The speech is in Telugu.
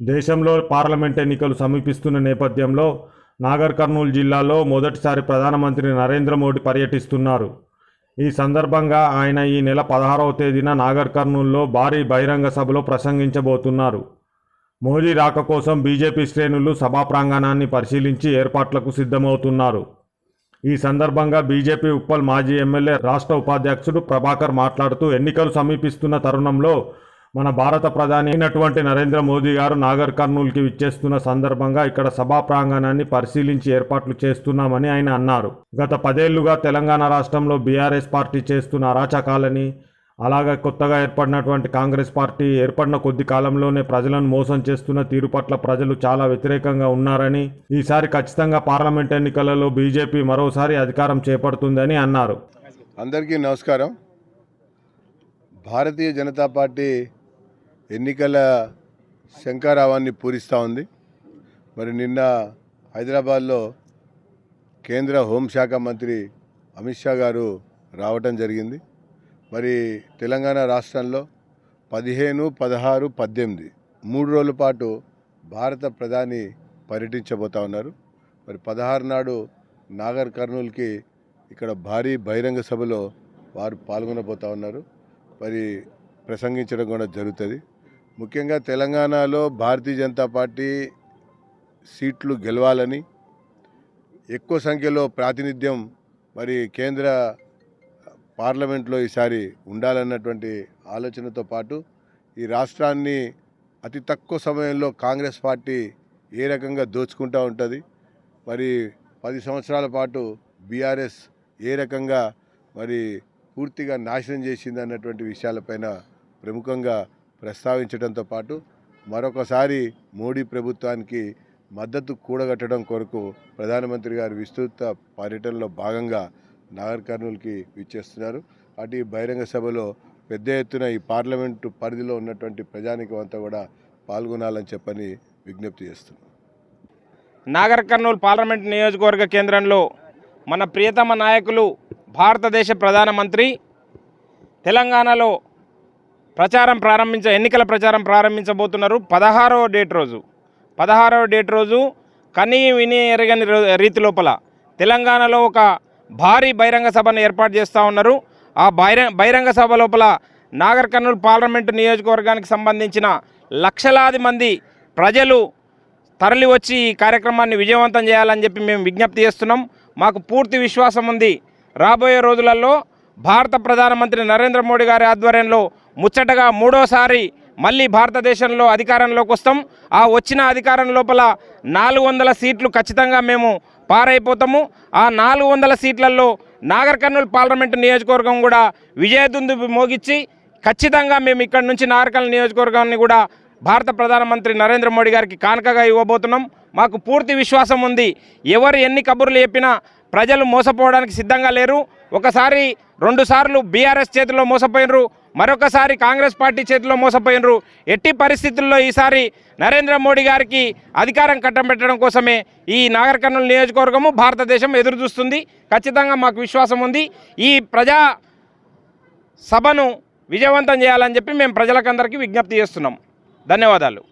దేశంలో పార్లమెంట్ ఎన్నికలు సమీపిస్తున్న నేపథ్యంలో నాగర్ కర్నూలు జిల్లాలో మొదటిసారి ప్రధానమంత్రి నరేంద్ర మోడీ పర్యటిస్తున్నారు. ఈ సందర్భంగా ఆయన ఈ నెల పదహారవ తేదీన నాగర్ కర్నూలులో భారీ బహిరంగ సభలో ప్రసంగించబోతున్నారు. మోదీ రాక కోసం బీజేపీ శ్రేణులు సభా ప్రాంగణాన్ని పరిశీలించి ఏర్పాట్లకు సిద్ధమవుతున్నారు. ఈ సందర్భంగా బీజేపీ ఉప్పల్ మాజీ ఎమ్మెల్యే రాష్ట్ర ఉపాధ్యక్షుడు ప్రభాకర్ మాట్లాడుతూ ఎన్నికలు సమీపిస్తున్న తరుణంలో మన భారత ప్రధాని అయినటువంటి నరేంద్ర మోదీ గారు నాగర్ కర్నూలుకి విచ్చేస్తున్న సందర్భంగా ఇక్కడ సభా ప్రాంగణాన్ని పరిశీలించి ఏర్పాట్లు చేస్తున్నామని ఆయన అన్నారు. గత పదేళ్ళుగా తెలంగాణ రాష్ట్రంలో బీఆర్ఎస్ పార్టీ చేస్తున్న అరాచకాలని అలాగే కొత్తగా ఏర్పడినటువంటి కాంగ్రెస్ పార్టీ ఏర్పడిన కొద్ది కాలంలోనే ప్రజలను మోసం చేస్తున్న తీరు పట్ల ప్రజలు చాలా వ్యతిరేకంగా ఉన్నారని ఈసారి ఖచ్చితంగా పార్లమెంట్ ఎన్నికలలో బీజేపీ మరోసారి అధికారం చేపడుతుందని అన్నారు. అందరికీ నమస్కారం. భారతీయ జనతా పార్టీ ఎన్నికల శంకారావాన్ని పూరిస్తూ ఉంది. మరి నిన్న హైదరాబాద్లో కేంద్ర హోంశాఖ మంత్రి అమిత్ షా గారు రావటం జరిగింది. మరి తెలంగాణ రాష్ట్రంలో పదిహేను పదహారు పద్దెనిమిది మూడు రోజుల పాటు భారత ప్రధాని పర్యటించబోతా ఉన్నారు. మరి పదహారు నాడు నాగర్ కర్నూలుకి ఇక్కడ భారీ బహిరంగ సభలో వారు పాల్గొనబోతా ఉన్నారు. మరి ప్రసంగించడం కూడా జరుగుతుంది. ముఖ్యంగా తెలంగాణలో భారతీయ జనతా పార్టీ సీట్లు గెలవాలని ఎక్కువ సంఖ్యలో ప్రాతినిధ్యం మరి కేంద్ర పార్లమెంట్లో ఈసారి ఉండాలన్నటువంటి ఆలోచనతో పాటు ఈ రాష్ట్రాన్ని అతి తక్కువ సమయంలో కాంగ్రెస్ పార్టీ ఏ రకంగా దోచుకుంటూ ఉంటుంది మరి పది సంవత్సరాల పాటు బీఆర్ఎస్ ఏ రకంగా మరి పూర్తిగా నాశనం చేసింది అన్నటువంటి విషయాలపైన ప్రముఖంగా ప్రస్తావించడంతో పాటు మరొకసారి మోడీ ప్రభుత్వానికి మద్దతు కూడగట్టడం కొరకు ప్రధానమంత్రి గారు విస్తృత పర్యటనలో భాగంగా నాగర్ కర్నూలుకి విచ్చేస్తున్నారు. అటు ఈ బహిరంగ సభలో పెద్ద ఎత్తున ఈ పార్లమెంటు పరిధిలో ఉన్నటువంటి ప్రజానికం అంతా కూడా పాల్గొనాలని చెప్పని విజ్ఞప్తి చేస్తున్నాం. నాగర్ కర్నూలు పార్లమెంట్ నియోజకవర్గ కేంద్రంలో మన ప్రియతమ నాయకులు భారతదేశ ప్రధానమంత్రి తెలంగాణలో ప్రచారం ప్రారంభించ ఎన్నికల ప్రచారం ప్రారంభించబోతున్నారు పదహారవ డేట్ రోజు. పదహారవ డేట్ రోజు కనీ విని ఎరగని రీతి లోపల తెలంగాణలో ఒక భారీ బహిరంగ సభను ఏర్పాటు చేస్తూ ఉన్నారు. ఆ బహిరంగ బహిరంగ సభ లోపల నాగర్ కర్నూలు పార్లమెంటు నియోజకవర్గానికి సంబంధించిన లక్షలాది మంది ప్రజలు తరలి వచ్చి ఈ కార్యక్రమాన్ని విజయవంతం చేయాలని చెప్పి మేము విజ్ఞప్తి చేస్తున్నాం. మాకు పూర్తి విశ్వాసం ఉంది. రాబోయే రోజులలో భారత ప్రధానమంత్రి నరేంద్ర మోడీ గారి ఆధ్వర్యంలో ముచ్చటగా మూడోసారి మళ్ళీ భారతదేశంలో అధికారంలోకి వస్తాం. ఆ వచ్చిన అధికారం లోపల నాలుగు వందల సీట్లు ఖచ్చితంగా మేము పారైపోతాము. ఆ నాలుగు వందల సీట్లలో నాగర్ కర్నూలు పార్లమెంటు నియోజకవర్గం కూడా విజయదుందు మోగించి ఖచ్చితంగా మేము ఇక్కడ నుంచి నాగర్కర్నూలు నియోజకవర్గాన్ని కూడా భారత ప్రధానమంత్రి నరేంద్ర మోడీ గారికి కానుకగా ఇవ్వబోతున్నాం. మాకు పూర్తి విశ్వాసం ఉంది. ఎవరు ఎన్ని కబుర్లు చెప్పినా ప్రజలు మోసపోవడానికి సిద్ధంగా లేరు. ఒకసారి రెండుసార్లు బీఆర్ఎస్ చేతిలో మోసపోయినరు. మరొకసారి కాంగ్రెస్ పార్టీ చేతిలో మోసపోయినరు. ఎట్టి పరిస్థితుల్లో ఈసారి నరేంద్ర మోడీ గారికి అధికారం కట్టబెట్టడం కోసమే ఈ నాగరికర్నూలు నియోజకవర్గము భారతదేశం ఎదురు చూస్తుంది. ఖచ్చితంగా మాకు విశ్వాసం ఉంది. ఈ ప్రజా సభను విజయవంతం చేయాలని చెప్పి మేము ప్రజలకందరికీ విజ్ఞప్తి చేస్తున్నాం. ధన్యవాదాలు.